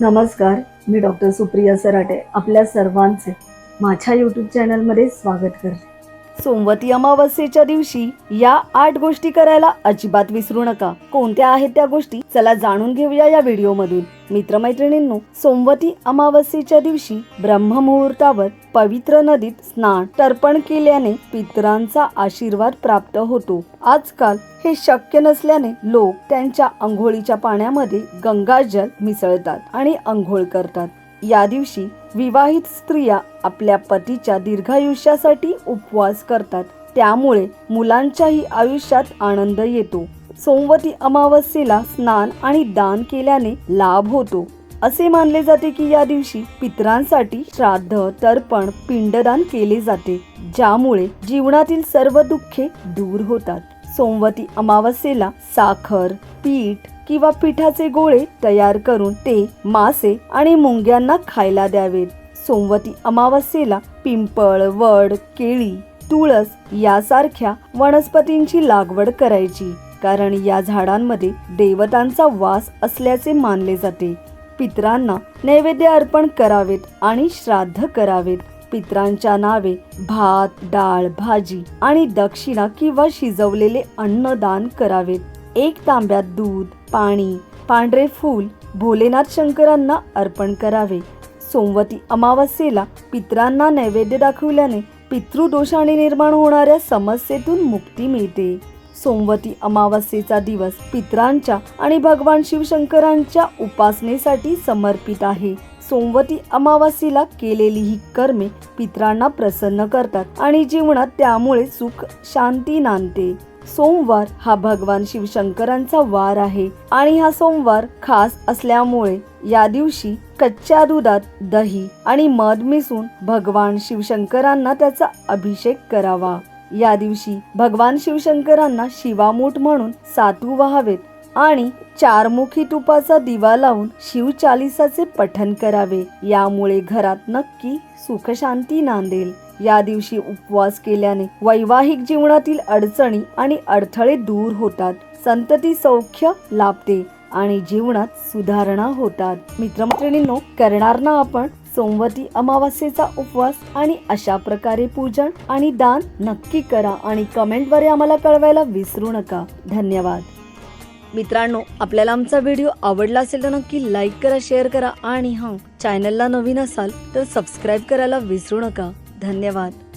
नमस्कार मी डॉक्टर सुप्रिया सराटे आपल्या सर्वांचे माझ्या यूट्यूब चॅनलमध्ये स्वागत करते. सोमवती अमावस्येच्या दिवशी या आठ गोष्टी करायला अजिबात विसरू नका. कोणत्या आहेत त्या गोष्टी? चला जाणून घेऊया या व्हिडिओमधून. मित्रमैत्रिणींनो सोमवती अमावस्येच्या दिवशी ब्रह्ममुहूर्तावर पवित्र नदीत स्नान तर्पण केल्याने पितरांचा आशीर्वाद प्राप्त होतो. आजकाल हे शक्य नसल्याने लोक त्यांच्या अंघोळीच्या पाण्यामध्ये गंगाजल मिसळतात आणि अंघोळ करतात. या दिवशी विवाहित स्त्रिया आपल्या पतीच्या दीर्घायुष्यासाठी उपवास करतात. त्यामुळे मुलांच्याही आयुष्यात आनंद येतो. सोमवती अमावस्येला स्नान आणि दान केल्याने लाभ होतो. असे मानले जाते की या दिवशी पितरांसाठी श्राद्ध तर्पण पिंडदान केले जाते ज्यामुळे जीवनातील सर्व दुःखे दूर होतात. सोमवती अमावस्येला साखर पीठ किंवा पिठाचे गोळे तयार करून ते मासे आणि मुंग्यांना खायला द्यावेत. सोमवती अमावस्येला पिंपळ वड केळी तुळस यासारख्या वनस्पतींची लागवड करायची कारण या झाडांमध्ये देवतांचा वास असल्याचे मानले जाते. पित्रांना नैवेद्य अर्पण करावेत आणि श्राद्ध करावेत. पितरांच्या नावे भात डाळ भाजी आणि दक्षिणा किंवा शिजवलेले अन्न दान करावेत. एक तांब्यात दूध पाणी पांढरे फूल भोलेनाथ शंकरांना अर्पण करावे. सोमवती अमावस्येला पितरांना नैवेद्य दाखवल्याने पितृदोषाने निर्माण होणाऱ्या समस्येतून मुक्ती मिळते. सोमवती अमावस्येचा दिवस पितरांच्या आणि भगवान शिवशंकरांच्या उपासनेसाठी समर्पित आहे. सोमवती अमावस्येला केलेली ही कर्मे पितरांना प्रसन्न करतात आणि जीवनात त्यामुळे सुख शांती नांदते. सोमवार हा भगवान शिवशंकरांचा वार आहे आणि हा सोमवार खास असल्यामुळे या दिवशी कच्च्या दुधात दही आणि मध मिसळून भगवान शिवशंकरांना त्याचा अभिषेक करावा. या दिवशी भगवान शिवशंकरांना शिवामूठ म्हणून सातू व्हावेत आणि चारमुखी तुपाचा दिवा लावून शिवचालिसाचे पठन करावे. यामुळे घरात नक्की सुखशांती नांदेल. या दिवशी उपवास केल्याने वैवाहिक जीवनातील अडचणी आणि अडथळे दूर होतात. संतती सौख्य लाभते आणि जीवनात सुधारणा होतात. मित्रमैत्रिणींनो करणार ना आपण? सोमवती अमावस्येचा उपवास आणि अशा प्रकारे पूजन आणि दान नक्की करा आणि कमेंटद्वारे आम्हाला कळवायला विसरू नका. धन्यवाद. मित्रांनो आपल्याला आमचा व्हिडिओ आवडला असेल तर नक्की लाईक करा शेअर करा आणि हां चॅनलला नवीन असाल तर सबस्क्राईब करायला विसरू नका. धन्यवाद.